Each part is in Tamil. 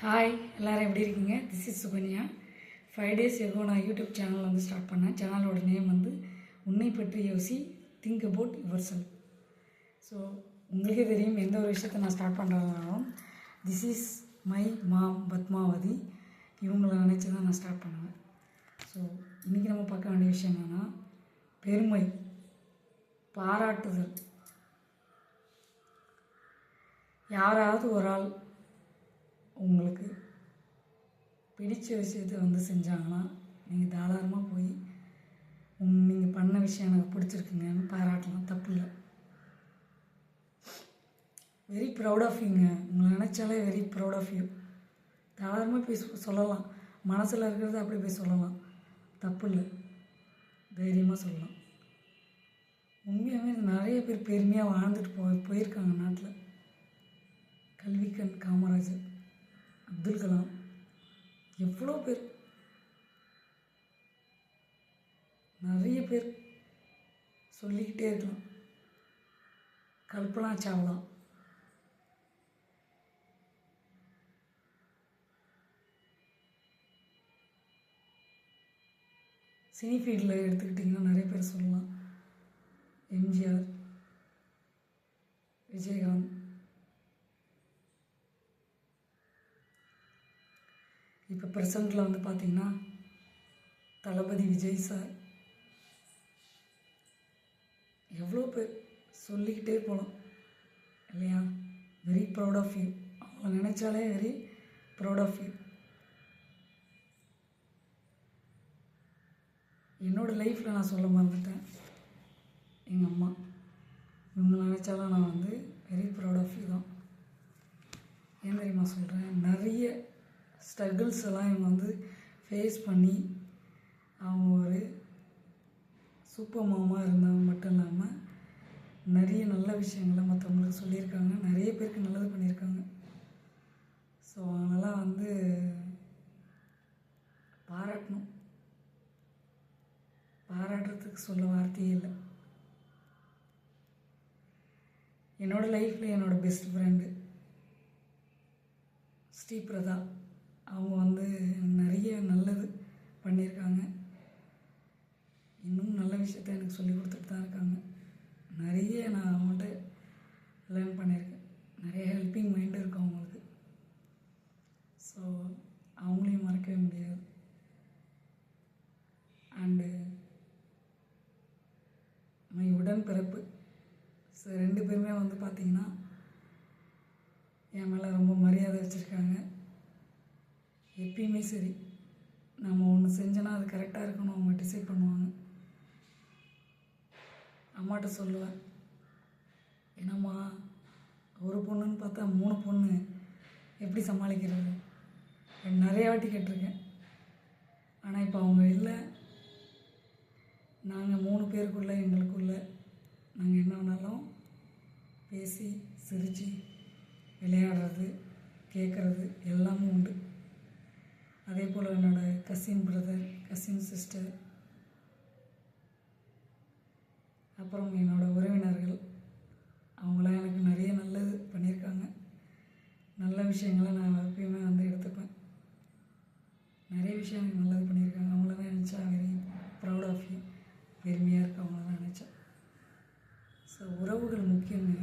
ஹாய் எல்லோரும் எப்படி இருக்கீங்க? This is Sukanya five days ago நான் யூடியூப் சேனல் வந்து ஸ்டார்ட் பண்ணேன். சேனலோட நேம் வந்து உன்னை பற்றி யோசி think about your self so உங்களுக்கே தெரியும் எந்த ஒரு விஷயத்தை நான் start பண்ணுறதுனாலும் this is my mom Padmavathi. இவங்கள நினச்சி தான் நான் ஸ்டார்ட் பண்ணுவேன். ஸோ இன்றைக்கி நம்ம பார்க்க வேண்டிய விஷயம் என்னென்னா பெருமை பாராட்டுதல். யாராவது ஒரு ஆள் உங்களுக்கு பிடிச்ச விஷயத்த வந்து செஞ்சாங்கன்னா நீங்கள் தாராளமாக போய் நீங்கள் பண்ண விஷயம் எனக்கு பிடிச்சிருக்குங்கன்னு பாராட்டலாம். தப்பு இல்லை வெரி ப்ரௌட் ஆஃப் யூங்க உங்களை நினச்சாலே வெரி ப்ரௌட் ஆஃப் யூ தாராளமாக போய் சொல்லலாம். மனசில் இருக்கிறத அப்படி போய் சொல்லலாம். தப்பு இல்லை தைரியமாக சொல்லலாம். உண்மையாகவே நிறைய பேர் பெருமையாக வாழ்ந்துட்டு போய் போயிருக்காங்க நாட்டில். கல்விக்கண் காமராஜர். அப்துல் கலாம் எவ்வளோ பேர். நிறைய பேர் சொல்லிக்கிட்டே இருக்கலாம். கல்பனா சாவ்லா. சினி ஃபீல்டில் எடுத்துக்கிட்டிங்கன்னா நிறைய பேர் சொல்லலாம். எம்ஜிஆர் விஜயகாந்த். இப்போ ப்ரெசண்ட்டில் வந்து பார்த்தீங்கன்னா தளபதி விஜய் சார் எவ்வளோ பேர் சொல்லிக்கிட்டே போகலாம் இல்லையா? வெரி ப்ரௌட் ஆஃப் யூ அவங்கள நினச்சாலே வெரி ப்ரௌட் ஆஃப் யூ என்னோடய லைஃப்பில் நான் சொல்ல மறந்துட்டேன். எங்கள் அம்மா. இவங்க நினச்சாலும் நான் வந்து வெரி ப்ரௌட் ஆஃப் யூ தான். ஏன் தெரியுமா சொல்கிறேன் நிறைய ஸ்ட்ரகிள்ஸ் எல்லாம் இவங்க வந்து ஃபேஸ் பண்ணி அவங்க ஒரு சூப்பர் மாமா இருந்தவங்க மட்டும் இல்லாமல் நிறைய நல்ல விஷயங்களை மற்றவங்களுக்கு சொல்லியிருக்காங்க. நிறைய பேருக்கு நல்லது பண்ணியிருக்காங்க. ஸோ அவங்களெல்லாம் வந்து பாராட்டணும். பாராட்டுறதுக்கு சொல்ல வார்த்தையே இல்லை. என்னோடய லைஃப்பில் என்னோடய பெஸ்ட் ஃப்ரெண்டு ஸ்ரீபிரதா அவங்க வந்து நிறைய நல்லது பண்ணியிருக்காங்க. இன்னும் நல்ல விஷயத்த எனக்கு சொல்லி கொடுத்துட்டு தான் இருக்காங்க. நிறைய நான் அவங்கள்ட்ட லேர்ன் பண்ணியிருக்கேன். நிறைய ஹெல்ப்பிங் மைண்டு இருக்கும் அவங்களுக்கு. ஸோ அவங்களையும் மறக்கவே முடியாது. அண்டு மை உடன்பிறப்பு. ஸோ ரெண்டு பேருமே வந்து பார்த்திங்கன்னா என் மேலே ரொம்ப மரியாதை வச்சுருக்காங்க. எப்பயுமே சரி. நம்ம ஒன்று செஞ்சோன்னா அது கரெக்டாக இருக்கணும் அவங்க டிசைட் பண்ணுவாங்க. அம்மாட்ட சொல்லுவேன். என்னம்மா ஒரு பொண்ணுன்னு பார்த்தா மூணு பொண்ணு எப்படி சமாளிக்கிறது? நிறைய வாட்டி கேட்டிருக்கேன். ஆனால் இப்போ அவங்க இல்லை. நாங்கள் மூணு பேருக்குள்ளே எங்களுக்குள்ள நாங்கள் என்ன வேணாலும் பேசி சிரித்து விளையாடுறது கேட்குறது எல்லாமும் உண்டு. அதே போல் என்னோடய கசின் பிரதர் கசின் சிஸ்டர் அப்புறம் என்னோடய உறவினர்கள் அவங்களாம் எனக்கு நிறைய நல்லது பண்ணியிருக்காங்க. நல்ல விஷயங்களை நான் எப்பயுமே வந்து எடுத்துப்பேன். நிறைய விஷயம் எனக்கு நல்லது பண்ணியிருக்காங்க. அவங்கள நினச்சா வெரி ப்ரௌட் ஆஃப் யூ பெருமையாக இருக்கு அவங்கள தான் நினச்சேன் ஸோ உறவுகள் முக்கியங்க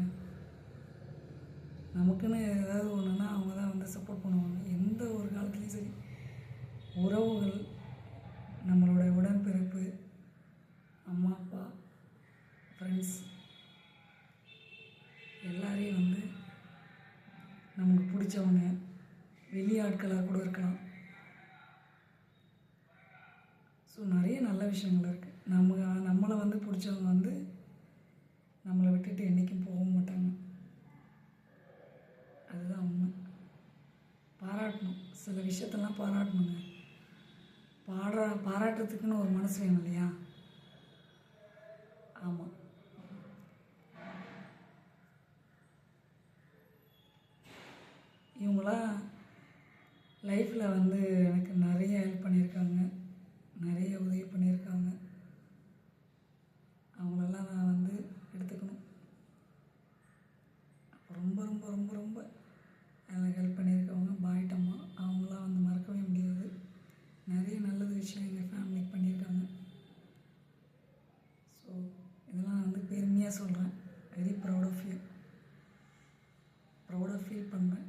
நமக்குன்னு ஏதாவது ஒன்றுனா அவங்க தான் வந்து சப்போர்ட் பண்ணுவாங்க. எந்த ஒரு காலத்துலேயும் சரி. உறவுகள் நம்மளோட உடன்பிறப்பு அம்மா அப்பா ஃப்ரெண்ட்ஸ் எல்லாரையும் வந்து நமக்கு பிடிச்சவங்க வெளி ஆட்களாக கூட இருக்கலாம். ஸோ நிறைய நல்ல விஷயங்கள் இருக்குது நம்ம நம்மளை வந்து பிடிச்சவங்க வந்து நம்மளை விட்டுட்டு என்றைக்கும் போக மாட்டாங்க. அதுதான் உண்மை. பாராட்டணும். சில விஷயத்தெல்லாம் பாராட்டணுங்க. பாடுற பாராட்டுறதுக்குன்னு ஒரு மனசு வேணும் இல்லையா? ஆமாம் இவங்களாம் லைஃப்பில் வந்து எனக்கு நிறைய உண்மையாக சொல்கிறேன் வெரி ப்ரௌட் ஆஃப் யூ ப்ரௌடாக ஃபீல் பண்ணுவேன்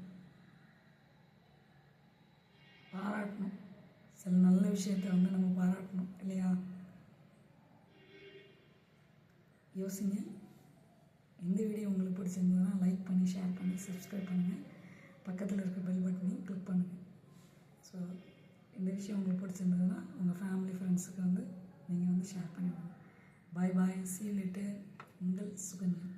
பாராட்டணும். சில நல்ல விஷயத்தை வந்து நம்ம பாராட்டணும். இல்லையா? யோசிங்க. இந்த வீடியோ உங்களுக்கு பிடிச்சிருந்ததுன்னா லைக் பண்ணி ஷேர் பண்ணி சப்ஸ்கிரைப் பண்ணுங்கள் பக்கத்தில் இருக்க பெல் பட்டனையும் கிளிக் பண்ணுங்கள் ஸோ இந்த விஷயம் உங்களுக்கு பிடிச்சிருந்ததுன்னா உங்கள் ஃபேமிலி ஃப்ரெண்ட்ஸுக்கு வந்து நீங்கள் வந்து ஷேர் பண்ணிவிடுங்க பாய் பாய் சீ லிட்டர் உங்கள் சுகன்யா